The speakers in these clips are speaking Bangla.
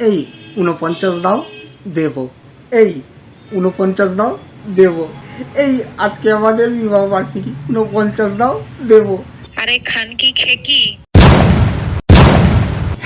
এই উনপঞ্চাশ দাও, দেব। এই উনপঞ্চাশ দাও, দেব। এই আজকে আমাদের বিবাহ বার্ষিকী উনপঞ্চাশ দাও, দেব। আরে খান কি খেকি?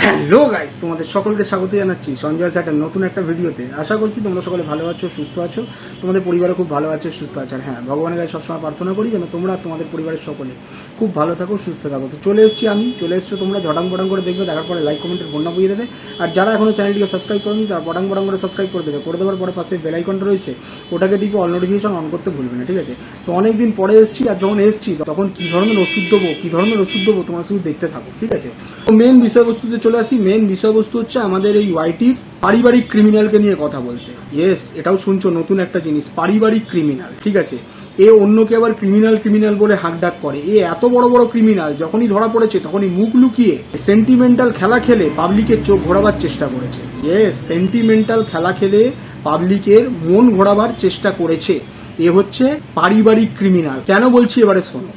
হ্যালো গাইস, তোমাদের সকলকে স্বাগত জানাচ্ছি। সঞ্জয় স্যাটের নতুন একটা ভিডিওতে। আশা করছি তোমরা সকলে ভালো আছো, সুস্থ আছো। তোমাদের পরিবারও খুব ভালো আছে, সুস্থ আছে। আর হ্যাঁ ভগবানের কাছে সবসময় প্রার্থনা করি যেন তোমরা তোমাদের পরিবারের সকলে খুব ভালো থাকো, সুস্থ থাকো। তো চলে এসেছি আমি, চলে এসছো তোমরা। জটাং বটাং করে দেখবে, দেখার পরে লাইক কমেন্টের বন্যা বইয়ে দেবে। আর যারা এখনও চ্যানেলটিকে সাবস্ক্রাইব করেনি, তারা বটাং বটাং করে সাবস্ক্রাইব করে দেবে। করে দেওয়ার পরে পাশে বেল আইকনটা রয়েছে, ওটাকে টিপে অল নোটিফিকেশন অন করতে ভুলবে না, ঠিক আছে? তো অনেক দিন পরে এসেছি, আর যখন এসেছি, তখন কী ধরনের ওষুধ দেবো, কী ধরনের ওষুধ দেবো, তোমরা শুধু দেখতে থাকো, ঠিক আছে? তো মেন বিষয়বস্তুতে চলে আসি মেন বিষয়বস্তু হচ্ছে আমাদের এই ওয়াইটির পারিবারিক ক্রিমিনালকে নিয়ে কথা বলতে। ইয়েস এটাও শুনছো, নতুন একটা জিনিস, পারিবারিক ক্রিমিনাল ঠিক আছে? এ অন্যকে আবার ক্রিমিনাল ক্রিমিনাল বলে হাঁকডাক করে। এ এত বড় বড় ক্রিমিনাল যখনই ধরা পড়েছে, তখনই মুখ লুকিয়ে সেন্টিমেন্টাল খেলা খেলে পাবলিকের চোখ ঘোরাবার চেষ্টা করেছে। ইয়েস সেন্টিমেন্টাল খেলা খেলে পাবলিকের মন ঘোরাবার চেষ্টা করেছে। এ হচ্ছে পারিবারিক ক্রিমিনাল কেন বলছি এবারে শোনো,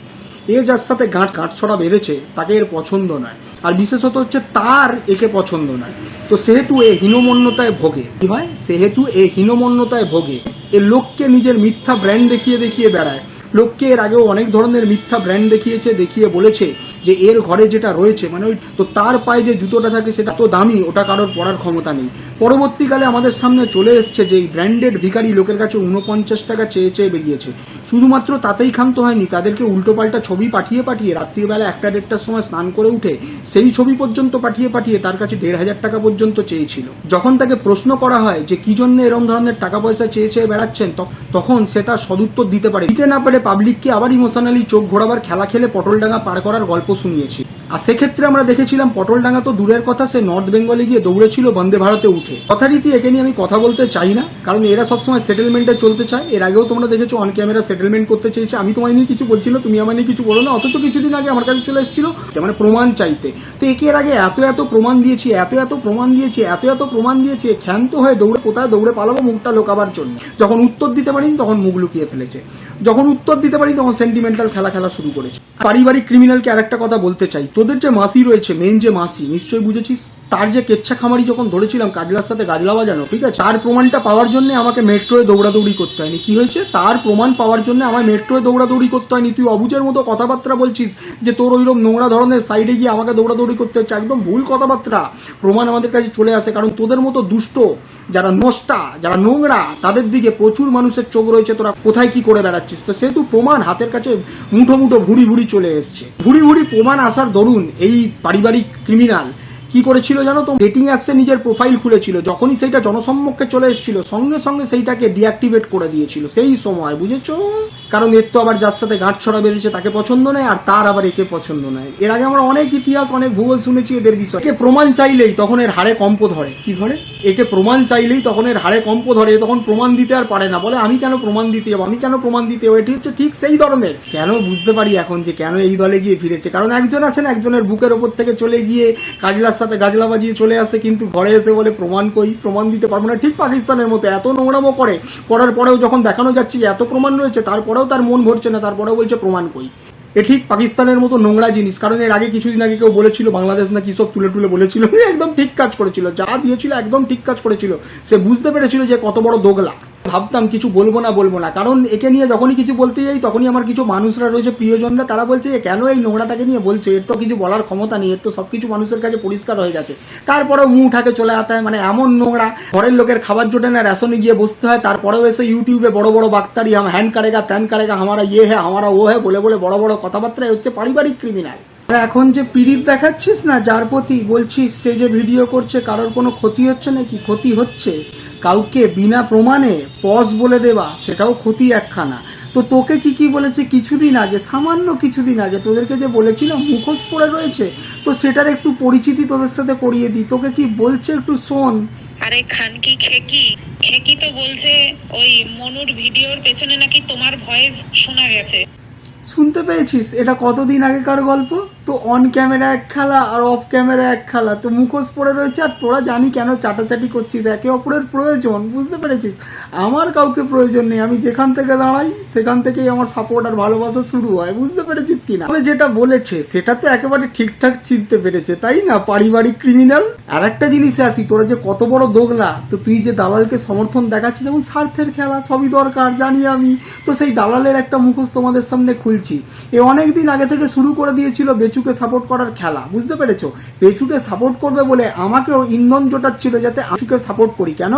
এ যার সাথে গাঁট গাঁট ছড়া বেঁধেছে, তাকে এর পছন্দ নয়। আর বিশেষত হচ্ছে তার একে পছন্দ নয় তো সেহেতু এ হীনমন্যতায় ভোগে। কি হয়? সেহেতু এ হীনমন্যতায় ভোগে। এ লোককে নিজের মিথ্যা ব্র্যান্ড দেখিয়ে দেখিয়ে বেড়ায়। লোককে এর আগেও অনেক ধরনের মিথ্যা ব্র্যান্ড দেখিয়েছে, দেখিয়ে বলেছে যে এর ঘরে যেটা রয়েছে মানে ওই তো তার পায়ে যে জুতোটা থাকে সেটা তো দামি, ওটা কারোর পড়ার ক্ষমতা নেই। পরবর্তীকালে আমাদের সামনে চলে এসছে যে এই ব্র্যান্ডেড ভিখারি লোকের কাছে উনপঞ্চাশ টাকা চেয়ে চেয়ে বেরিয়েছে। শুধুমাত্র তাতেই ক্ষান্ত হয়নি, তাদেরকে উল্টোপাল্টা ছবি পাঠিয়ে পাঠিয়ে রাত্রিবেলা একটা দেড়টার সময় স্নান করে উঠে সেই ছবি পর্যন্ত পাঠিয়ে পাঠিয়ে তার কাছে দেড় হাজার টাকা পর্যন্ত চেয়েছিল। যখন তাকে প্রশ্ন করা হয় যে কি জন্য এরম ধরনের টাকা পয়সা চেয়ে চেয়ে বেড়াচ্ছেন তখন সে তার সদুত্তর দিতে পারে। দিতে না পারে পাবলিককে আবার ইমোশনালি চোখ ঘোরাবার খেলা খেলে পটলডাঙ্গা পার করার গল্প শুনিয়েছি। আর সেক্ষেত্রে আমরা দেখেছিলাম পটল পটলডাঙ্গা তো দূরের কথা, সে নর্থ বেঙ্গলে গিয়ে দৌড়েছিল বন্দে ভারতে উঠে। কথারীতি একে নিয়ে আমি কথা বলতে চাই না, কারণ এরা সবসময় সেটেলমেন্টে চলতে চায়। এর আগেও তোমরা দেখেছ অন ক্যামেরা সেটেলমেন্ট করতে চেয়েছে। আমি তোমায় নিয়ে কিছু বলছি না তুমি আমার নিয়ে কিছু বলো না, অথচ কিছুদিন আগে আমার কাছে চলে এসেছিল। মানে প্রমাণ চাইতে। তো একে এর আগে এত এত প্রমাণ দিয়েছি, এত এত প্রমাণ দিয়েছি, এত এত প্রমাণ দিয়েছি ক্ষান্ত হয়ে দৌড়ে কোথায় দৌড়ে পালাবো মুখটা লোকাবার জন্য। যখন উত্তর দিতে পারিনি, তখন মুখ লুকিয়ে ফেলেছে। যখন উত্তর দিতে পারি, তখন সেন্টিমেন্টাল খেলা খেলা শুরু করেছি। পারিবারিক ক্রিমিনালকে আরেকটা কথা বলতে চাই। তোদের যে মাসি রয়েছে মেন যে মাসি, নিশ্চয়ই বুঝেছিস? তার যে কেচ্ছা খামারি যখন ধরেছিলাম কাজলার সাথে গাজলা বাজানো, ঠিক আছে? তার প্রমাণটা পাওয়ার জন্য আমাকে মেট্রোয় দৌড়াদৌড়ি করতে হয়নি। কি হয়েছে? তার প্রমাণ পাওয়ার জন্য আমার মেট্রোয় দৌড়াদৌড়ি করতে হয়নি। তুই অবুজের মতো কথাবার্তা বলছিস যে তোর ওইরকম নোংরা ধরনের সাইডে গিয়ে আমাকে দৌড়াদৌড়ি করতে হচ্ছে। একদম ভুল কথাবার্তা। প্রমাণ আমাদের কাছে চলে আসে, কারণ তোদের মতো দুষ্ট, যারা নষ্টা, যারা নোংরা, তাদের দিকে প্রচুর মানুষের চোখ রয়েছে। তোরা কোথায় কি করে বেড়াচ্ছিস? তো সেহেতু প্রমাণ হাতের কাছে মুঠো মুঠো ভুড়ি ভুড়ি চলে এসছে। ভুড়ি ভুড়ি প্রমাণ আসার দরুন এই পারিবারিক ক্রিমিনাল কি করেছিল জানো তো? ডেটিং অ্যাপসে নিজের প্রোফাইল খুলেছিল। যখনই সেইটা জনসম্মুখে চলে এসেছিল, সঙ্গে সঙ্গে সেইটাকে ডিঅ্যাক্টিভেট করে দিয়েছিল। সেই সময়, বুঝেছ? কারণ এর তো আবার যার সাথে গাঁট ছড়া বেঁধেছে তাকে পছন্দ নয় আর তার আবার একে পছন্দ নয়। এর আগে আমরা অনেক ইতিহাস অনেক ভূগোল শুনেছি এদের বিষয়ে। একে প্রমাণ চাইলেই তখন এর হাড়ে কম্প ধরে। কি ধরে? একে প্রমাণ চাইলেই তখন এর হাড়ে কম্প ধরে তখন প্রমাণ দিতে আর পারে না। বলে আমি কেন প্রমাণ দিতে যাব? আমি কেন প্রমাণ দিতে যাব? এটি হচ্ছে ঠিক সেই ধরনের। কেন বুঝতে পারি এখন যে কেন এই দলে গিয়ে ফিরেছে? কারণ একজন আছেন একজনের বুকের ওপর থেকে চলে গিয়ে কাজলার সাথে গাজলা বাজিয়ে চলে আসে কিন্তু ঘরে এসে বলে প্রমাণ কই? প্রমাণ দিতে পারব না। ঠিক পাকিস্তানের মতো এত নোংরামো করে করার পরেও যখন দেখানো যাচ্ছে যে এত প্রমাণ রয়েছে তারপরেও তার মন ভরছে না, তারপরেও বলছে প্রমাণ কই। এ ঠিক পাকিস্তানের মতো নোংরা জিনিস, কারণ এর আগে কিছুদিন আগে কেউ বলেছিল, বাংলাদেশ না সব তুলে তুলে বলেছিল একদম ঠিক কাজ করেছিল, যা দিয়েছিল একদম ঠিক কাজ করেছিল। সে বুঝতে পেরেছিল যে কত বড় দোগলা। ভাবতাম কিছু বলব না বলব না কারণ একে নিয়ে যখনই কিছু বলতে যাই তখনই আমার কিছু মানুষরা রয়েছে প্রিয়জনরা তারা বলছে কেন এই নোংরাটাকে নিয়ে বলছে এর তো কিছু বলার ক্ষমতা নেই এর তো সব কিছু মানুষের কাছে পরিষ্কার হয়ে গেছে তারপরেও মুখ উঠাকে চলে হয় মানে এমন নোংরা ঘরের লোকের খাবার জোটে না রেশনে গিয়ে বসতে হয় তারপরেও এসে ইউটিউবে বড় বড় বাক্তারি হ্যান্ড কারেগা ত্যান কারেগা আমারা ইয়ে হ্যাঁ আমারা ও হ্যাঁ বলে বলে বড় বড় কথাবার্তায় হচ্ছে পারিবারিক ক্রিমিনাল এখন যে পিড়িত দেখাচ্ছিস না, যার প্রতি বলছিস সে যে ভিডিও করছে, কারোর কোনো ক্ষতি হচ্ছে নাকি? ক্ষতি হচ্ছে। কাউকে বিনা প্রমাণে পজ বলে দেওয়া, সেটাও ক্ষতি একখানা। তো তোকে কি কি বলেছে কিছুদিন আগে, সামান্য কিছুদিন আগে, তোদেরকে যে বলেছিলাম মুখোশ পড়ে রয়েছে, তো সেটার একটু পরিচিতি তোদের সাথে করিয়ে দিই। তোকে কি বলছে একটু শোন। আরে খান কি খেকি খেকি তো বলছে ওই মনুর ভিডিওর পেছনে নাকি তোমার ভয়েস শোনা গেছে। শুনতে পেয়েছিস? এটা কতদিন আগেকার গল্প? তো অন ক্যামেরা এক খেলা আর অফ ক্যামেরা এক খেলা। তো মুখোশ পড়ে রয়েছে আর তোরা জানি কেন চাটাচাটি করছিস, একে অপরের প্রয়োজন, বুঝতে পেরেছিস? আমার কাউকে প্রয়োজন নেই, আমি যেখান থেকে দাঁড়াই, সেখান থেকেই আমার সাপোর্ট আর ভালোবাসা শুরু হয়, বুঝতে পেরেছিস কিনা? তবে যেটা বলেছে, সেটা তো একেবারে ঠিকঠাক চিনতে পেরেছে, তাই না? পারিবারিক ক্রিমিনাল আর একটা জিনিসে আসি, তোরা যে কত বড় দোগলা, তো তুই যে দালালকে সমর্থন দেখাচ্ছিস যেমন স্বার্থের খেলা, সবই দরকার, জানি আমি। তো সেই দালালের একটা মুখোশ তোমাদের সামনে খুলছি। এ অনেক দিন আগে থেকে শুরু করে দিয়েছিল বেচুকে সাপোর্ট করার খেলা, বুঝতে পেরেছ? পেচুকে সাপোর্ট করবে বলে আমাকেও ইন্ধন জোটাচ্ছিল যাতে আচুকে সাপোর্ট করি। কেন?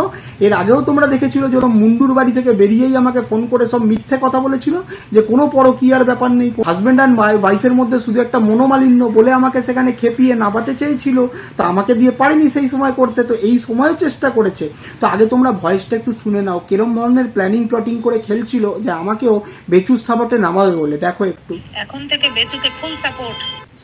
এর আগেও তোমরা দেখেছিল যে মুন্ডুর বাড়ি থেকে বেরিয়েই আমাকে ফোন করে সব মিথ্যে কথা বলেছিল, যে কোনো পরকীয়ার ব্যাপার নেই হাজব্যান্ড অ্যান্ড ওয়াইফের মধ্যে শুধু একটা মনোমালিন্য বলে আমাকে সেখানে খেপিয়ে নামাতে চেয়েছিল। তো আমাকে দিয়ে পারেনি সেই সময় করতে, তো এই সময়ও চেষ্টা করেছে। তো আগে তোমরা ভয়েসটা একটু শুনে নাও, কিরম ধরনের প্ল্যানিং প্লটিং করে খেলছিল যে আমাকেও বেচুর সাপোর্টে নামাবে বলে। দেখো একটু। এখন থেকে বেচুকে ফুল সাপোর্ট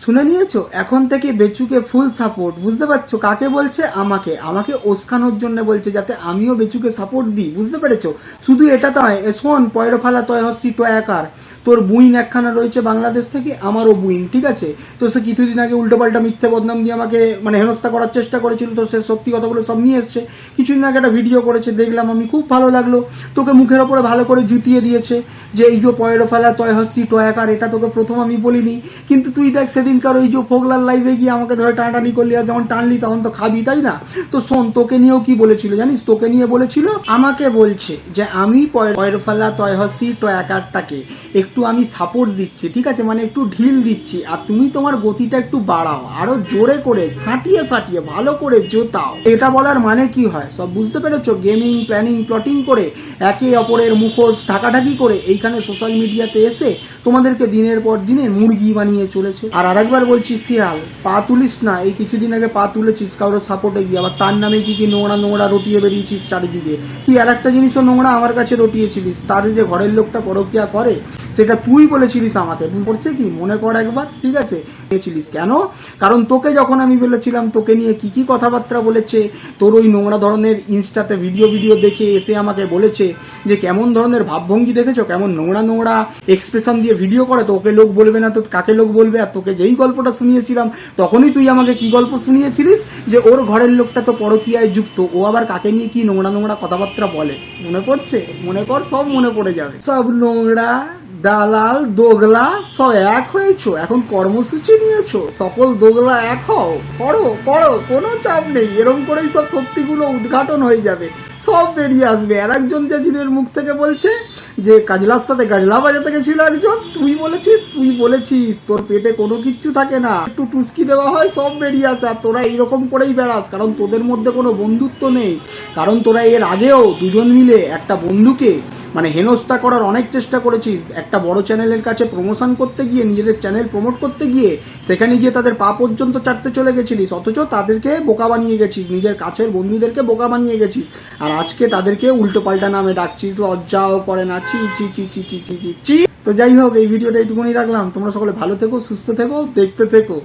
শুনে নিয়েছো? এখন থেকে বেচুকে ফুল সাপোর্ট বুঝতে পারছ? কাকে বলছে? আমাকে। আমাকে ওসকানোর জন্য বলছে যাতে আমিও বেচুকে সাপোর্ট দিই, বুঝতে পেরেছ? শুধু এটা তো নয় শোন পয়রো ফালা তয় হস্যি টয় আকার তোর বুইন একখানা রয়েছে বাংলাদেশ থেকে, আমারও বুইন, ঠিক আছে? তো সে কিছুদিন আগে উল্টোপাল্টা মিথ্যে বদনাম দিয়ে আমাকে মানে হেনস্থা করার চেষ্টা করেছিল, তো সে সত্যি কথাগুলো সব নিয়ে এসছে। কিছুদিন আগে একটা ভিডিও করেছে, দেখলাম আমি, খুব ভালো লাগল। তোকে মুখের ওপরে ভালো করে জুতিয়ে দিয়েছে যে এই যে পয়রো ফেলা তয় হস্যি টয় আকার এটা তোকে প্রথম আমি বলিনি। কিন্তু তুই দেখ সেদিনকার ওই যে ফোগলার লাইভে গিয়ে আমাকে ধরে টানাটানি করলি আর যখন টানলি তখন তো খাবি, তাই না? তো শোন, তোকে নিয়েও কি বলেছিল জানিস? তোকে নিয়ে বলেছিল, আমাকে বলছে যে আমি পয়রফালা, তয়হসি, টয়াকারটাকে একটু আমি সাপোর্ট দিচ্ছি, ঠিক আছে? মানে একটু ঢিল দিচ্ছি আর তুমি তোমার গতিটা একটু বাড়াও, আরও জোরে করে, ছাটিয়ে ছাটিয়ে, ভালো করে জোতাও। এটা বলার মানে কি হয়? সব বুঝতে পেরেছ? গেমিং প্ল্যানিং প্লটিং করে একে অপরের মুখোশ ঢাকাঢাকি করে এইখানে সোশ্যাল মিডিয়াতে এসে তোমাদেরকে দিনের পর দিনে মুরগি বানিয়ে চলেছে। আর আরেকবার বলছি, শিয়াল, পা তুলিস না। এই কিছুদিন আগে পা তুলেছিস কারোর সাপোর্টে গিয়ে। আবার তার নামে কি কি নোংরা নোংরা রটিয়ে বেরিয়েছিস চারিদিকে। তুই আর একটা জিনিসও নোংরা আমার কাছে রটিয়েছিলিস। তার যে ঘরের লোকটা পরকিয়া করে সেটা তুই বলেছিলিস আমাকে। পড়ছে কি? মনে কর একবার, ঠিক আছে? বলেছিলিস কেন? কারণ তোকে যখন আমি বলেছিলাম, তোকে নিয়ে কি কি কথাবার্তা বলেছে, তোর ওই নোংরা ধরনের ইনস্টাতে ভিডিও ভিডিও দেখে এসে আমাকে বলেছে যে, কেমন ধরনের ভাবভঙ্গি দেখেছ, কেমন নোংরা নোংরা এক্সপ্রেশন দিয়ে ভিডিও করে তো ওকে লোক বলবে না তো কাকে লোক বলবে? আর তোকে যেই গল্পটা শুনিয়েছিলাম, তখনই তুই আমাকে কি গল্প শুনিয়েছিলিস? যে, ওর ঘরের লোকটা তো পরকীয়ায় যুক্ত, ও আবার কাকে নিয়ে কি নোংরা নোংরা কথাবার্তা বলে? মনে পড়ছে? মনে কর, সব মনে পড়ে যাবে। সব নোংরা দালাল, দোগলা, সব এক হয়েছো। এখন কর্মসূচি নিয়েছো। সকল দোগলা এক হও। করো করো কোনো চাপ নেই। এরকম করেই সব সত্যিগুলো উদ্ঘাটন হয়ে যাবে। সব বেরিয়ে আসবে। আর একজন যে মুখ থেকে বলছে যে কাজলার সাথে গাজলা বাজাতে গেছিল একজন, তুই বলেছিস তুই বলেছিস, তোর পেটে কোনো কিচ্ছু থাকে না। একটু টুসকি দেওয়া হয়, সব বেরিয়ে আসে, আর তোরা এইরকম করেই বেড়াস, কারণ তোদের মধ্যে কোনো বন্ধুত্ব নেই। কারণ তোরা এর আগেও দুজন মিলে একটা বন্ধুকে মানে হেনস্থা করার অনেক চেষ্টা করেছিস। একটা বড় চ্যানেলের কাছে প্রমোশন করতে গিয়ে, নিজেদের চ্যানেল প্রমোট করতে গিয়ে, সেখানে গিয়ে তাদের পা পর্যন্ত চাটতে চলে গেছিলিস। অথচ তাদেরকে বোকা বানিয়ে গেছিস, নিজের কাছের বন্ধুদেরকে বোকা বানিয়ে গেছিস। আর আজকে তাদেরকে উল্টো পাল্টা নামে ডাকছিস, লজ্জাও করে না চি চি চি চি চি চি চি চি। তো যাই হোক, এই ভিডিওটা এইটুকুনি রাখলাম। তোমরা সকলে ভালো থেকো, সুস্থ থেকো, দেখতে থেকো।